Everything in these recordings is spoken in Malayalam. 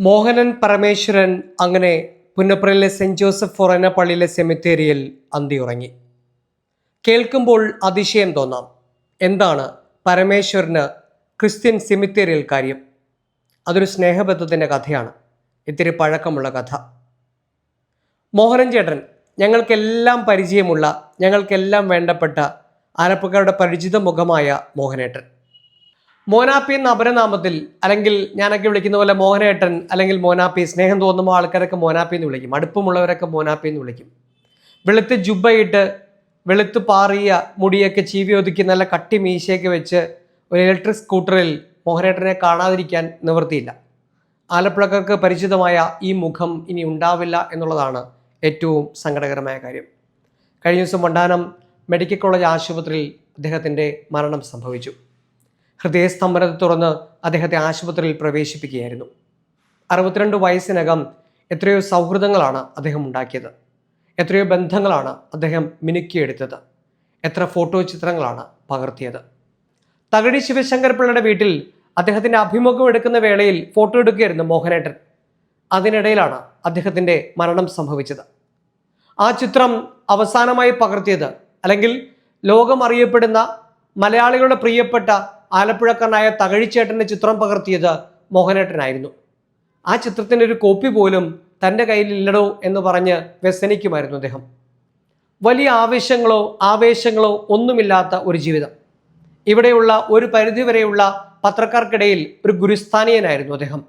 മോഹനൻ പരമേശ്വരൻ അങ്ങനെ പുന്നപ്രയിലെ സെന്റ് ജോസഫ് ഫൊറന പള്ളിയിലെ സെമിത്തേരിയിൽ അന്തിയുറങ്ങി. കേൾക്കുമ്പോൾ അതിശയം തോന്നാം. എന്താണ് പരമേശ്വരന് ക്രിസ്ത്യൻ സെമിത്തേരിയൽ കാര്യം? അതൊരു സ്നേഹബന്ധത്തിന്റെ കഥയാണ്. ഇത്തിരി പഴക്കമുള്ള കഥ. മോഹനൻ ചേട്ടൻ ഞങ്ങൾക്കെല്ലാം പരിചയമുള്ള ഞങ്ങൾക്കെല്ലാം വേണ്ടപ്പെട്ട ആലപ്പുഴയുടെ പരിചിത മുഖമായ മോഹനേട്ടൻ. മോനാപ്പി എന്ന അപരനാമത്തിൽ അല്ലെങ്കിൽ ഞാനൊക്കെ വിളിക്കുന്ന പോലെ മോഹനേട്ടൻ അല്ലെങ്കിൽ മോനാപ്പി സ്നേഹം തോന്നുമ്പോൾ ആൾക്കാരൊക്കെ മോനാപ്പി എന്ന് വിളിക്കും. അടുപ്പമുള്ളവരൊക്കെ മോനാപ്പി എന്ന് വിളിക്കും. വെളുത്ത് ജുബയിട്ട് വെളുത്ത് പാറിയ മുടിയൊക്കെ ചീവി ഒതുക്കി നല്ല കട്ടി മീശയൊക്കെ വെച്ച് ഒരു ഇലക്ട്രിക് സ്കൂട്ടറിൽ മോഹനേട്ടനെ കാണാതിരിക്കാൻ നിവൃത്തിയില്ല. ആലപ്പുഴക്കാർക്ക് പരിചിതമായ ഈ മുഖം ഇനി ഉണ്ടാവില്ല എന്നുള്ളതാണ് ഏറ്റവും സങ്കടകരമായ കാര്യം. കഴിഞ്ഞ ദിവസം വണ്ടാനം മെഡിക്കൽ കോളേജ് ആശുപത്രിയിൽ അദ്ദേഹത്തിന്റെ മരണം സംഭവിച്ചു. ഹൃദയസ്തംഭനത്തെ തുറന്ന് അദ്ദേഹത്തെ ആശുപത്രിയിൽ പ്രവേശിപ്പിക്കുകയായിരുന്നു. അറുപത്തിരണ്ട് വയസ്സിനകം എത്രയോ സൗഹൃദങ്ങളാണ് അദ്ദേഹം ഉണ്ടാക്കിയത്. എത്രയോ ബന്ധങ്ങളാണ് അദ്ദേഹം മിനുക്കിയെടുത്തത്. എത്ര ഫോട്ടോ ചിത്രങ്ങളാണ് പകർത്തിയത്. തകഴി ശിവശങ്കർ പിള്ളയുടെ വീട്ടിൽ അദ്ദേഹത്തിന്റെ അഭിമുഖം എടുക്കുന്ന വേളയിൽ ഫോട്ടോ എടുക്കുകയായിരുന്നു മോഹനേട്ടൻ. അതിനിടയിലാണ് അദ്ദേഹത്തിന്റെ മരണം സംഭവിച്ചത്. ആ ചിത്രം അവസാനമായി പകർത്തിയത് അല്ലെങ്കിൽ ലോകമറിയപ്പെടുന്ന മലയാളികളുടെ പ്രിയപ്പെട്ട ആലപ്പുഴക്കാരനായ തകഴിച്ചേട്ടന്റെ ചിത്രം പകർത്തിയത് മോഹനേട്ടനായിരുന്നു. ആ ചിത്രത്തിന്റെ ഒരു കോപ്പി പോലും തന്റെ കയ്യിലില്ലടോ എന്ന് പറഞ്ഞ് വ്യസനിക്കുമായിരുന്നു അദ്ദേഹം. വലിയ ആവേശങ്ങളോ ആവേശങ്ങളോ ഒന്നുമില്ലാത്ത ഒരു ജീവിതം. ഇവിടെയുള്ള ഒരു പരിധിവരെയുള്ള പത്രക്കാർക്കിടയിൽ ഒരു ഗുരുസ്ഥാനീയനായിരുന്നു അദ്ദേഹം.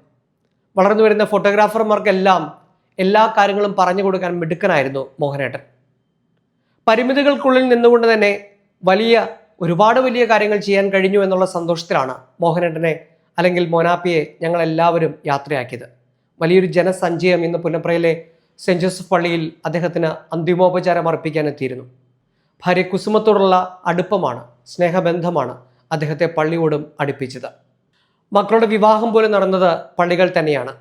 വളർന്നു വരുന്ന ഫോട്ടോഗ്രാഫർമാർക്കെല്ലാം എല്ലാ കാര്യങ്ങളും പറഞ്ഞു കൊടുക്കാൻ മിടുക്കനായിരുന്നു മോഹനേട്ടൻ. പരിമിതികൾക്കുള്ളിൽ നിന്നുകൊണ്ട് തന്നെ വലിയ ഒരുപാട് വലിയ കാര്യങ്ങൾ ചെയ്യാൻ കഴിഞ്ഞു എന്നുള്ള സന്തോഷത്തിലാണ് മോഹനേട്ടനെ അല്ലെങ്കിൽ മോനാപ്പിയെ ഞങ്ങൾ എല്ലാവരും യാത്രയാക്കിയത്. വലിയൊരു ജനസഞ്ചയം ഇന്ന് പുന്നപ്രയിലെ സെന്റ് ജോസഫ് പള്ളിയിൽ അദ്ദേഹത്തിന് അന്തിമോപചാരം അർപ്പിക്കാൻ എത്തിയിരുന്നു. ഭാര്യ കുസുമത്തോടുള്ള അടുപ്പമാണ് സ്നേഹബന്ധമാണ് അദ്ദേഹത്തെ പള്ളിയോടും അടുപ്പിച്ചത്. മക്കളുടെ വിവാഹം പോലെ നടന്നത് പള്ളികൾ തന്നെയാണ്.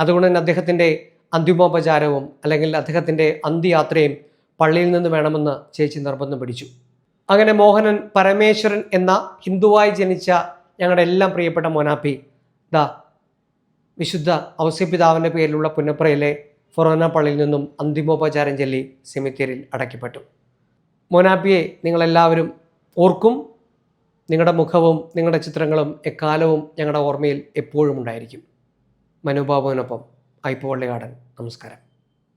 അതുകൊണ്ട് തന്നെ അദ്ദേഹത്തിന്റെ അന്തിമോപചാരവും അല്ലെങ്കിൽ അദ്ദേഹത്തിന്റെ അന്ത്യയാത്രയും പള്ളിയിൽ നിന്ന് വേണമെന്ന് ചേച്ചി നിർബന്ധം പിടിച്ചു. അങ്ങനെ മോഹനൻ പരമേശ്വരൻ എന്ന ഹിന്ദുവായി ജനിച്ച ഞങ്ങളുടെ എല്ലാം പ്രിയപ്പെട്ട മോനാപ്പി. ദാ വിശുദ്ധ ഔസ്യപിതാവിന്റെ പേരിലുള്ള പുന്നപ്രയിലെ ഫൊറോന പള്ളിയിൽ നിന്നും അന്തിമോപചാരം ചൊല്ലി സെമിത്തേരിയിൽ അടയ്ക്കപ്പെട്ടു. മോനാപ്പിയെ നിങ്ങളെല്ലാവരും ഓർക്കും. നിങ്ങളുടെ മുഖവും നിങ്ങളുടെ ചിത്രങ്ങളും എക്കാലവും ഞങ്ങളുടെ ഓർമ്മയിൽ എപ്പോഴും ഉണ്ടായിരിക്കും. മനുബാബുവിനൊപ്പം ഗാർഡൻ നമസ്കാരം.